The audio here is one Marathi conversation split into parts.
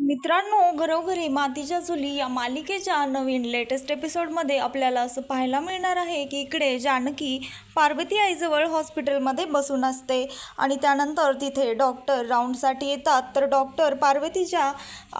मित्रांनो घरोघरी मातीच्या चुली या मालिकेच्या नवीन लेटेस्ट एपिसोडमध्ये आपल्याला असं पाहायला मिळणार आहे की इकडे जानकी पार्वती आईजवळ हॉस्पिटलमध्ये बसून असते आणि त्यानंतर तिथे डॉक्टर राऊंडसाठी येतात. तर डॉक्टर पार्वतीच्या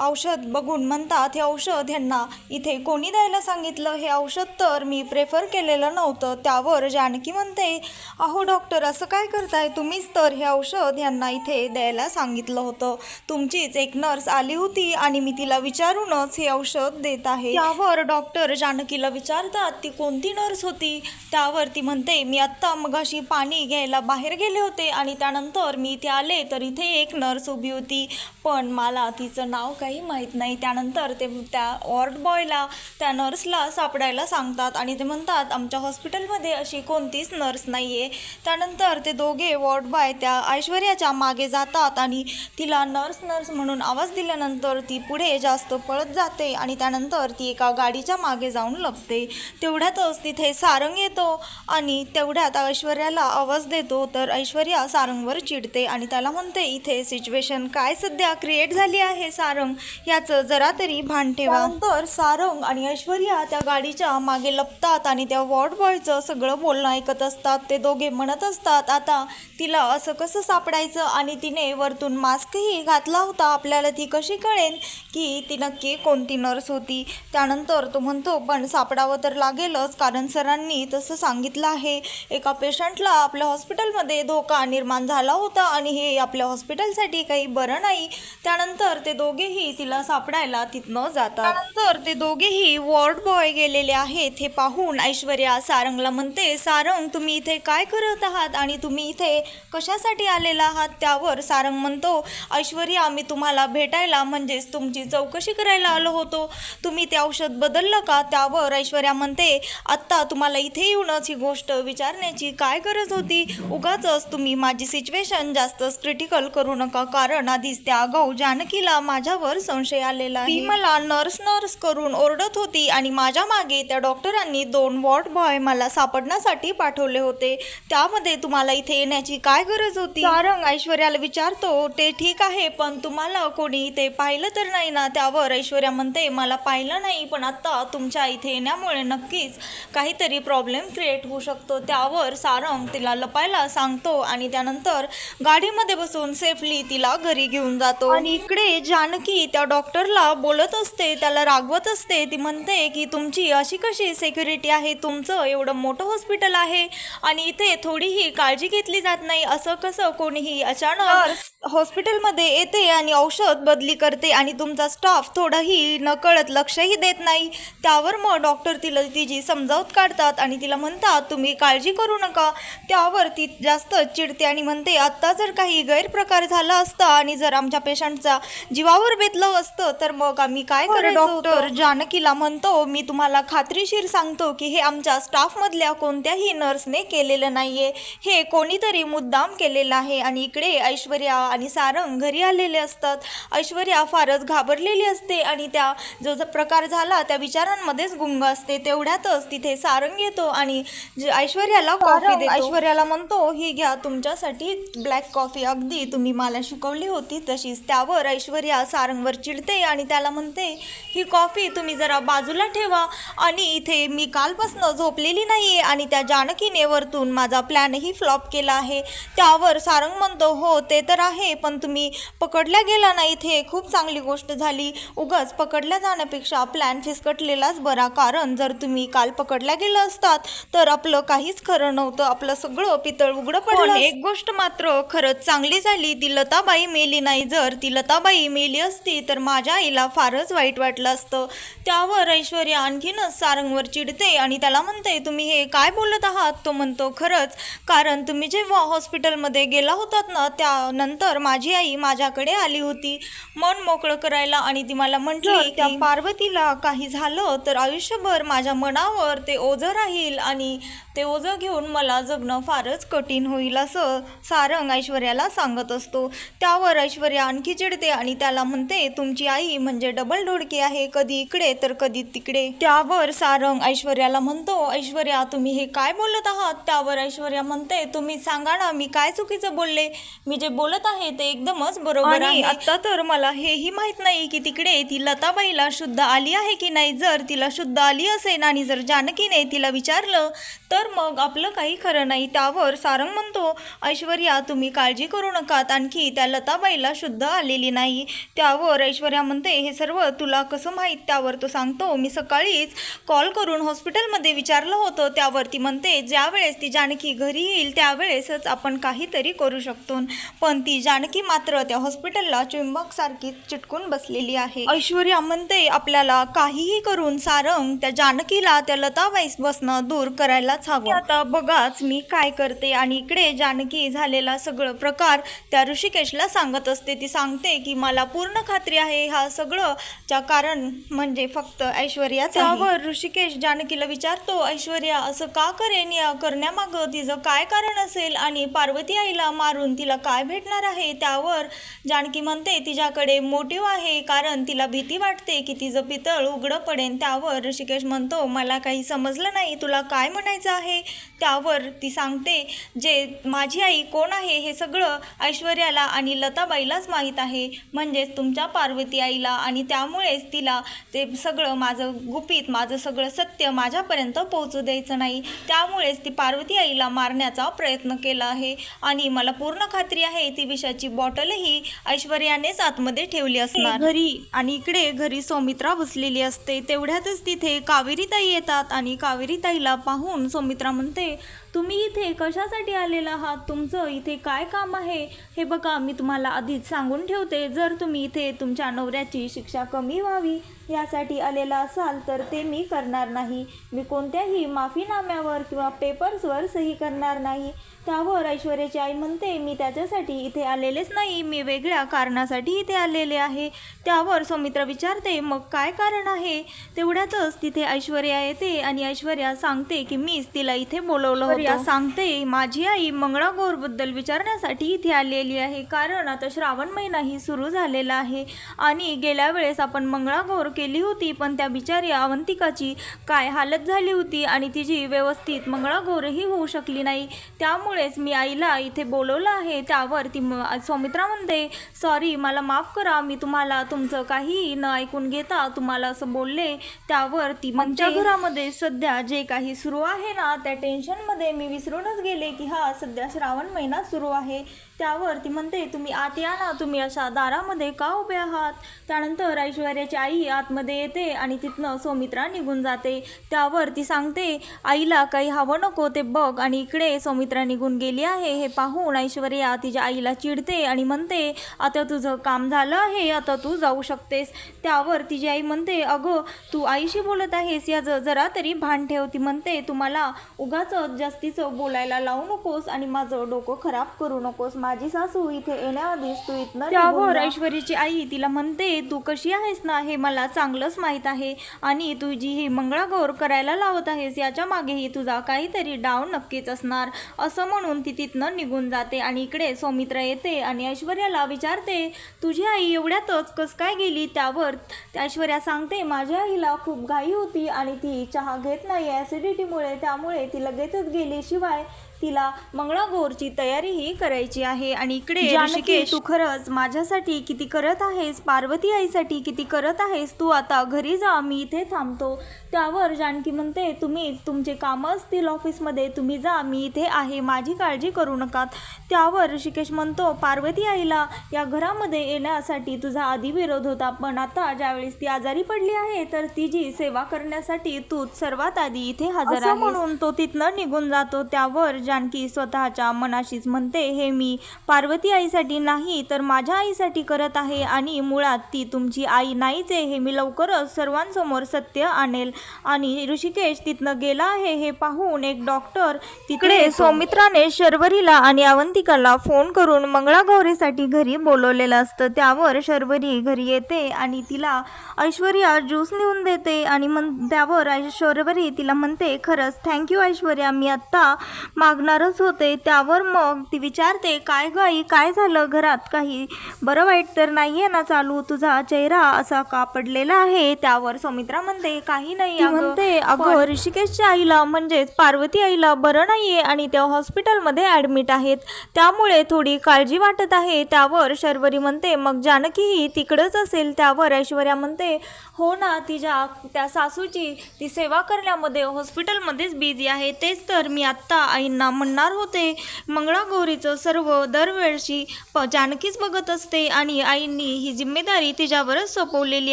औषध बघून म्हणतात हे औषध ह्यांना इथे कोणी द्यायला सांगितलं? हे औषध तर मी प्रेफर केलेलं नव्हतं. त्यावर जानकी म्हणते अहो डॉक्टर असं काय करताय? तुम्हीच तर हे औषध ह्यांना इथे द्यायला सांगितलं होतं. तुमचीच एक नर्स आली होती होती आणि मी तिला विचारूनच हे औषध देत आहे. त्यावर डॉक्टर जानकीला विचारतात ती कोणती नर्स होती? त्यावर ती म्हणते मी आत्ता मगाशी पाणी घ्यायला बाहेर गेले होते आणि त्यानंतर मी इथे आले तर इथे एक नर्स उभी होती. पण मला तिचं नाव काही माहीत नाही. त्यानंतर ते त्या वॉर्ड बॉयला त्या नर्सला सापडायला सांगतात आणि ते म्हणतात आमच्या हॉस्पिटलमध्ये अशी कोणतीच नर्स नाही आहे त्यानंतर ते दोघे वॉर्ड बॉय त्या ऐश्वर्याच्या मागे जातात आणि तिला नर्स नर्स म्हणून आवाज दिल्यानंतर ती पुढे जास्त पळत जाते आणि त्यानंतर ती एका गाडीच्या मागे जाऊन लपते. तेवढ्यातच तिथे सारंग येतो आणि तेवढ्यात ऐश्वर्याला आवाज देतो तर ऐश्वर्या सारंगवर चिडते आणि त्याला म्हणते इथे सिच्युएशन काय सध्या? क्रिएट झाली आहे सारंग. याचं जरा तरी भान ठेवा. तर सारंग आणि ऐश्वर्या त्या गाडीच्या मागे लपतात आणि त्या वॉर्ड बॉयचं सगळं बोलणं ऐकत असतात. ते दोघे म्हणत असतात आता तिला असं कसं सापडायचं? आणि तिने वरतून मास्कही घातला होता. आपल्याला ती कशी कळेल की ती नक्की कोणती नर्स होती. त्यानंतर तो म्हणतो पण सापडावं तर लागेलच कारण सरांनी तसं सांगितलं आहे. एका पेशंटला आपल्या हॉस्पिटलमध्ये धोका निर्माण झाला होता आणि हे आपल्या हॉस्पिटलसाठी काही बरं नाही. त्यानंतर ते दोघेही तिला सापडायला तिथनं जातात. त्यानंतर ते दोघेही वॉर्ड बॉय गेलेले आहेत. हे पाहून ऐश्वर्या सारंगला म्हणते सारंग तुम्ही इथे काय करत आहात आणि तुम्ही इथे कशासाठी आलेला आहात? त्यावर सारंग म्हणतो ऐश्वर्या मी तुम्हाला भेटायला म्हणजेच तुमची चौकशी करायला आलो होतो. तुम्ही ते औषध बदललं का? त्यावर ऐश्वर्या म्हणते आत्ता तुम्हाला इथे येऊनच ही गोष्ट विचारण्याची काय गरज होती? उगाच तुम्ही माझी सिच्युएशन जास्तच क्रिटिकल करू नका. कारण आधीच त्या आगाऊ जानकीला माझ्यावर संशय आलेला आहे. ती मला नर्स नर्स करून ओरडत होती आणि माझ्या मागे त्या डॉक्टरांनी दोन वॉर्ड बॉय मला सापडण्यासाठी पाठवले होते. त्यामध्ये तुम्हाला इथे येण्याची काय गरज होती? सारंग ऐश्वर्याला विचारतो ते ठीक आहे पण तुम्हाला कोणी इथे पाहिलं तर नाही ना? त्यावर ऐश्वर्या म्हणते मला पाहिलं नाही पण आता तुमच्या इथे येण्यामुळे नक्कीच काहीतरी प्रॉब्लेम क्रिएट होऊ शकतो. त्यावर सारंग तिला लपायला सांगतो आणि त्यानंतर गाडीमध्ये बसून सेफली तिला घरी घेऊन जातो. आणि इकडे जानकी त्या डॉक्टरला बोलत असते त्याला रागवत असते. ती म्हणते की तुमची अशी कशी सिक्युरिटी आहे? तुमचं एवढं मोठं हॉस्पिटल आहे आणि इथे थोडीही काळजी घेतली जात नाही. असं कसं कोणीही अचानक हॉस्पिटलमध्ये येते आणि औषध बदली करते आणि तुमचा स्टाफ थोडंही नकळत लक्षही देत नाही. त्यावर मग डॉक्टर तिला तिची समजावत काढतात आणि तिला म्हणतात तुम्ही काळजी करू नका. त्यावर ती जास्त चिडते आणि म्हणते आत्ता जर काही गैरप्रकार झाला असता आणि जर आमच्या पेशंटचा जीवावर बेतलं असतं तर मग आम्ही काय करायचं डॉक्टर जानकीला म्हणतो मी तुम्हाला खात्रीशीर सांगतो की हे आमच्या स्टाफमधल्या कोणत्याही नर्सने केलेलं नाहीये. हे कोणीतरी मुद्दाम केलेलं आहे आणि इकडे ऐश्वर्या आणि सारंग घरी आलेले असतात. ऐश्वर्या फारच घाबरलेली असते आणि त्या जो जो प्रकार झाला त्या विचारांमध्येच गुंग असते. तेवढ्यातच तिथे सारंग येतो आणि जे ऐश्वर्याला कॉफी देतो. ऐश्वर्याला म्हणतो ही घ्या तुमच्यासाठी ब्लॅक कॉफी अगदी तुम्ही मला शिकवली होती तशीच. त्यावर ऐश्वर्या सारंगवर चिडते आणि त्याला म्हणते ही कॉफी तुम्ही जरा बाजूला ठेवा आणि इथे मी कालपासनं झोपलेली नाही आहे आणि त्या जानकीने वरतून माझा प्लॅनही फ्लॉप केला आहे. त्यावर सारंग म्हणतो हो ते तर आहे पण तुम्ही पकडल्या गेला नाही इथे. खूप चांगली गोष्ट झाली. उगाच पकडल्या जाण्यापेक्षा प्लॅन फिसकटलेलाच बरा. कारण जर तुम्ही काल पकडल्या गेलं असतात तर आपलं काहीच खरं नव्हतं. आपलं सगळं पितळ उघडं पडलं एक गोष्ट मात्र खरंच चांगली झाली. ती लताबाई मेली नाही. जर ती लताबाई मेली असती तर माझ्या आईला फारच वाईट वाटलं असतं. त्यावर ऐश्वर्या आणखीनच सारंगवर चिडते आणि त्याला म्हणते तुम्ही हे काय बोलत आहात? तो म्हणतो खरंच कारण तुम्ही जेव्हा हॉस्पिटलमध्ये गेला होतात ना त्यानंतर माझी आई माझ्याकडे आली होती. मन मोकळं करायला आणि ती मला म्हटली त्या पार्वतीला काही झालं तर आयुष्यभर माझ्या मनावर ते ओझं राहील आणि ते ओझं घेऊन मला जगणं फारच कठीण होईल असं सारंग ऐश्वर्याला सांगत असतो. त्यावर ऐश्वर्या आणखी चिडते आणि त्याला म्हणते तुमची आई म्हणजे डबल ढोडकी आहे कधी इकडे तर कधी तिकडे. त्यावर सारंग ऐश्वर्याला म्हणतो ऐश्वर्या तुम्ही हे काय बोलत आहात? त्यावर ऐश्वर्या म्हणते तुम्ही सांगा ना मी काय चुकीचं बोलले? मी जे बोलत आहे ते एकदमच बरोबर आहे. आता तर मला हे हेही माहीत नाही की तिकडे ती लताबाईला शुद्ध आली आहे की नाही. जर तिला शुद्ध आली असेल आणि जर जानकीने तिला विचारलं तर मग आपलं काही खरं नाही. त्यावर सारंग म्हणतो ऐश्वर्या तुम्ही काळजी करू नकात. आणखी त्या लताबाईला शुद्ध आलेली नाही. त्यावर ऐश्वर्या म्हणते हे सर्व तुला कसं माहीत? त्यावर तो सांगतो मी सकाळीच कॉल करून हॉस्पिटलमध्ये विचारलं होतं. त्यावर ती म्हणते ज्यावेळेस ती जानकी घरी येईल त्यावेळेसच आपण काहीतरी करू शकतो. पण ती जानकी मात्र त्या हॉस्पिटलला चुंबकसारखी चिटकून बसलेली आहे. ऐश्वर्या म्हणते आपल्याला काहीही करून सारंग त्या जानकीला त्या लताबाईस बसणं दूर करायलाच हवं. आता बघाच मी काय करते आणि इकडे जानकी झालेला सगळं प्रकार त्या ऋषिकेशला सांगत असते. ती सांगते की मला पूर्ण खात्री आहे हा सगळं च्या कारण म्हणजे फक्त ऐश्वर्याच त्यावर ऋषिकेश जानकीला विचारतो ऐश्वर्या असं का करेन या करण्यामागं? तिचं काय कारण असेल? आणि पार्वती आईला मारून तिला काय भेटणार आहे? त्यावर जानकी म्हणते तिच्याकडे मोटिव्ह आहे कारण तिला भीती वाटते की तिचं पितळ उघडं पडेन. त्यावर ऋषिकेश म्हणतो मला काही समजलं नाही तुला काय म्हणायचं आहे? त्यावर ती सांगते जे माझी आई कोण आहे हे सगळं ऐश्वर्याला आणि लताबाईलाच माहीत आहे. म्हणजेच तुमच्या पार्वती आईला आणि त्यामुळेच तिला ते सगळं माझं गुपित माझं सगळं सत्य माझ्यापर्यंत पोहोचू द्यायचं नाही. त्यामुळेच ती पार्वती आईला मारण्याचा प्रयत्न केला आहे. आणि मला पूर्ण खात्री आहे ती विषाची बॉटलही ऐश्वर्यानेच आतमध्ये ठेवली असणार. घरी आणि इकडे घरी सौमित्रा बसलेली असते. तेवढ्यातच तिथे कावेरीताई येतात आणि कावेरीताईला पाहून सौमित्रा म्हणते तुम्ही इथे कशासाठी आलेला आहात? तुमचं इथे काय काम आहे? हे बघा मी तुम्हाला आधीच सांगून ठेवते. जर तुम्ही इथे तुमच्या नवऱ्याची शिक्षा कमी व्हावी यासाठी आलेला असाल तर ते मी करणार नाही. मी कोणत्याही माफीनाम्यावर किंवा पेपर्सवर सही करणार नाही. त्यावर ऐश्वर्याची आई म्हणते मी त्याच्यासाठी इथे आलेलेच नाही. मी वेगळ्या कारणासाठी इथे आलेले आहे. त्यावर सौमित्र विचारते मग काय कारण आहे? तेवढ्यातच तिथे ऐश्वर्या येते आणि ऐश्वर्या सांगते की मीच तिला इथे बोलवलं होतं सांगते माझी आई मंगळागौरबद्दल विचारण्यासाठी इथे आलेली आहे. कारण आता श्रावण महिनाही सुरू झालेला आहे. आणि गेल्या वेळेस आपण मंगळागौर केली होती पण त्या बिचारी अवंतिकाची काय हालत झाली होती आणि तिची व्यवस्थित मंगळागौरही होऊ शकली नाही. त्यामुळेच मी आईला इथे बोलवलं आहे. त्यावर ती म- सौमित्रा म्हणते सॉरी मला माफ करा. मी तुम्हाला तुमचं काही न ऐकून घेता तुम्हाला असं बोलले. त्यावर ती आमच्या घरामध्ये सध्या जे काही सुरू आहे ना त्या टेन्शनमध्ये मी विसरूनच गेले की हा सध्या श्रावण महिना सुरू आहे. त्यावर ती म्हणते तुम्ही आत या ना तुम्ही अशा दारामध्ये का उभे आहात? त्यानंतर ऐश्वर्याची आई आतमध्ये येते आणि तिथनं सौमित्रा निघून जाते. त्यावर ती सांगते आईला काही हवं नको ते बघ आणि इकडे सौमित्रा निघून गेली आहे हे पाहून ऐश्वर्या तिच्या आईला चिडते आणि म्हणते आता तुझं काम झालं आहे आता तू जाऊ शकतेस. त्यावर तिची आई म्हणते अगं तू आईशी बोलत आहेस याचं जरा तरी भान ठेव. ती म्हणते तुम्हाला उगाच जास्त जास्तीचं बोलायला लावू नकोस आणि माझं डोकं खराब करू नकोस. माझी सासू इथे येण्याआधीच तू इथनं त्यावर ऐश्वर्याची आई तिला म्हणते तू कशी आहेस ना? हे मला चांगलंच माहीत आहे आणि तू जी ही मंगळागौर करायला लावत आहेस. याच्या मागेही तुझा काहीतरी डाव नक्कीच असणार. असं म्हणून ती तिथनं निघून जाते आणि इकडे सौमित्रा येते आणि ऐश्वर्याला विचारते तुझी आई एवढ्यातच कस काय गेली? त्यावर त्या ऐश्वर्या सांगते माझ्या आईला खूप घाई होती आणि ती चहा घेत नाही ॲसिडिटीमुळे त्यामुळे ती लगेचच गेली. शिवाय तिला मंगळागौरची तयारीही करायची आहे. आणि इकडे ऋषिकेश. तू खरंच माझ्यासाठी किती करत आहेस? पार्वती आईसाठी किती करत आहेस? तू आता घरी जा मी इथे थांबतो. त्यावर जानकी म्हणते तुम्हीच तुमचे कामं असतील ऑफिसमध्ये तुम्ही जा मी इथे आहे माझी काळजी करू नका त्यावर ऋषिकेश म्हणतो पार्वती आईला या घरामध्ये येण्यासाठी तुझा आधी विरोध होता पण आता ज्यावेळेस ती आजारी पडली आहे तर तिची सेवा करण्यासाठी तू सर्वात आधी इथे हजर म्हणून तो तिथनं निघून जातो. त्यावर जानकी स्वतःच्या मनाशीच म्हणते हे मी पार्वती आईसाठी नाही तर माझ्या आईसाठी करत आहे आणि मुळात ती तुमची आई नाहीच आहे हे मी लवकरच सर्वांसमोर सत्य आणेल. आणि ऋषिकेश तिथनं गेला आहे हे पाहून एक डॉक्टर तिकडे सौमित्राने शर्वरीला आणि अवंतिकाला फोन करून मंगळागौरीसाठी घरी बोलवलेलं असतं. त्यावर शर्वरी घरी येते आणि तिला ऐश्वर्या ज्यूस नेऊन देते आणि मन त्यावर ऐ- शर्वरी तिला म्हणते खरंच थँक्यू ऐश्वर्या मी आत्ता माग लागणारच होते. त्यावर मग ती विचारते काय गाई काय झालं? घरात काही बरं वाईट तर नाही आहे ना चालू? तुझा चेहरा असा का पडलेला आहे? त्यावर सौमित्रा म्हणते काही नाही म्हणते अगं ऋषिकेशच्या आईला म्हणजेच पार्वती आईला बरं नाहीये आणि त्या हॉस्पिटलमध्ये ॲडमिट आहेत. त्यामुळे थोडी काळजी वाटत आहे. त्यावर शर्वरी म्हणते मग जानकीही तिकडंच असेल? त्यावर ऐश्वर्या म्हणते हो ना तिच्या त्या सासूची ती सेवा करण्यामध्ये हॉस्पिटलमध्येच बिझी आहे. तेच तर मी आत्ता आईंना म्हणणार होते. मंगळागौरीचं सर्व दरवेळची प जानकीच बघत असते आणि आईंनी ही जिम्मेदारी तिच्यावरच सोपवलेली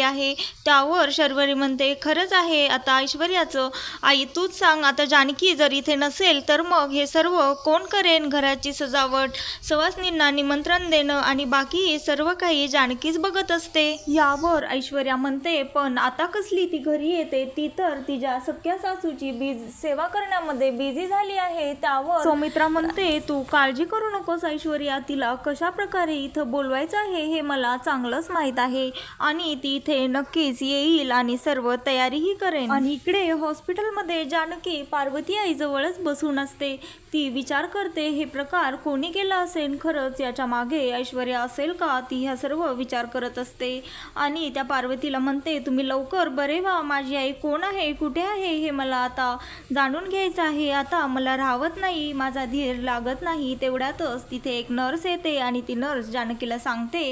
आहे. त्यावर शर्वरी म्हणते खरंच आहे आता ऐश्वर्याचं. आई तूच सांग आता जानकी जर इथे नसेल तर मग हे सर्व कोण करेन घराची सजावट? सवासनींना निमंत्रण देणं आणि बाकी सर्व काही जानकीच बघत असते. यावर ऐश्वर्या म्हणते पण आता कसली ती घरी येते? ती तर तिच्या सख्या सासूची बीज सेवा करण्यामध्ये बिझी झाली आहे. त्यावर सौमित्रा म्हणते तू काळजी करू नकोस ऐश्वर्या तिला कशा प्रकारे इथं बोलवायचं आहे हे मला चांगलंच माहीत आहे आणि ती इथे नक्कीच येईल आणि सर्व तयारीही करेन. आणि इकडे हॉस्पिटलमध्ये जानकी पार्वती आईजवळच बसून असते. ती विचार करते हे प्रकार कोणी केला असेल खरंच? याच्या मागे ऐश्वर्या असेल का? ती ह्या सर्व विचार करत असते. आणि त्या पार्वतीला म्हणते तुम्ही लवकर बरे व्हा माझी आई कोण आहे? कुठे आहे? हे मला आता जाणून घ्यायचं आहे. आता मला राहवत नाही. माझा धीर लागत नाही तेवढ्यातच तिथे एक नर्स येते आणि ती नर्स जानकीला सांगते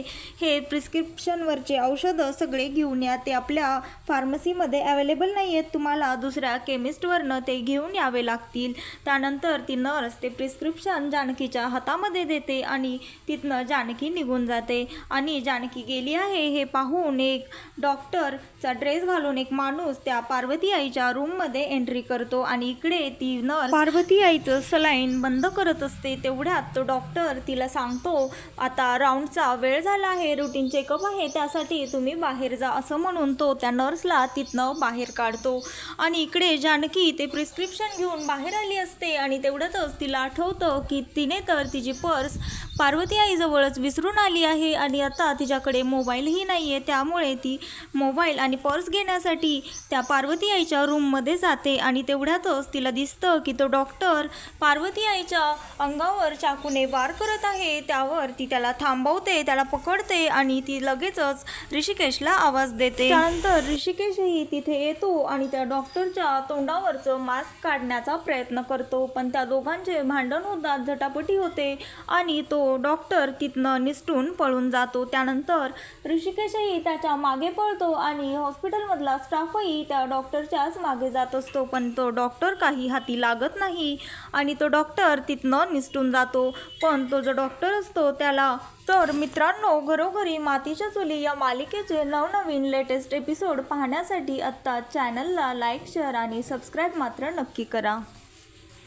हे प्रिस्क्रिप्शनवरचे औषधं सगळे घेऊन या ते आपल्या फार्मसीमध्ये अवेलेबल नाही आहेत तुम्हाला दुसऱ्या केमिस्टवरनं ते घेऊन यावे लागतील. त्यानंतर ती नर्स ते प्रिस्क्रिप्शन जानकीच्या हातामध्ये देते आणि तिथनं जानकी निघून जाते. आणि जानकी गेली आहे हे पाहून एक डॉक्टरचा ड्रेस घालून एक माणूस त्या पार्वती आईच्या रूममध्ये एंट्री करतो आणि इकडे ती नर्स पार्वती आईचं सलाईन बंद करत असते तेवढ्यात तो डॉक्टर तिला सांगतो आता राऊंडचा वेळ झाला आहे रुटीन चेकअप आहे त्यासाठी तुम्ही बाहेर जा असं म्हणून तो त्या नर्सला तिथनं बाहेर काढतो. आणि इकडे जानकी ते प्रिस्क्रिप्शन घेऊन बाहेर आली असते आणि तेवढ्यातच तिला आठवतं की तिने तर तिची पर्स पार्वती आईजवळच विसरून आली आहे आणि आता तिच्याकडे मोबाईलही नाही आहे त्यामुळे ती मोबाईल आणि पर्स घेण्यासाठी त्या पार्वती आईच्या रूममध्ये जाते आणि तेवढ्यातच तिला दिसतं की तो डॉक्टर पार्वती आईच्या अंगावर चाकूने वार करत आहे. त्यावर ती त्याला थांबवते त्याला पकडते आणि ती लगेचच ऋषिकेशला आवाज देते. त्यानंतर ऋषिकेशही तिथे येतो आणि त्या डॉक्टरच्या तोंडावरचं मास्क काढण्याचा प्रयत्न करतो. पण त्या दोघांचे भांडण होतात झटापटी होते आणि तो डॉक्टर तिथनं निसटून पळून जातो. त्यानंतर ऋषिकेशही त्याच्यामागे पळतो आणि हॉस्पिटलमधला स्टाफही त्या डॉक्टरच्याच मागे जात असतो. पण तो डॉक्टर काही हाती लागत नाही आणि आणि तो डॉक्टर तिथनं निसटून जातो. पण तो जो डॉक्टर असतो त्याला तर मित्रांनो घरोघरी मातीच्या चुली या मालिकेचे नवनवीन लेटेस्ट एपिसोड पाहण्यासाठी आत्ता चॅनलला लाईक शेअर आणि सबस्क्राईब मात्र नक्की करा.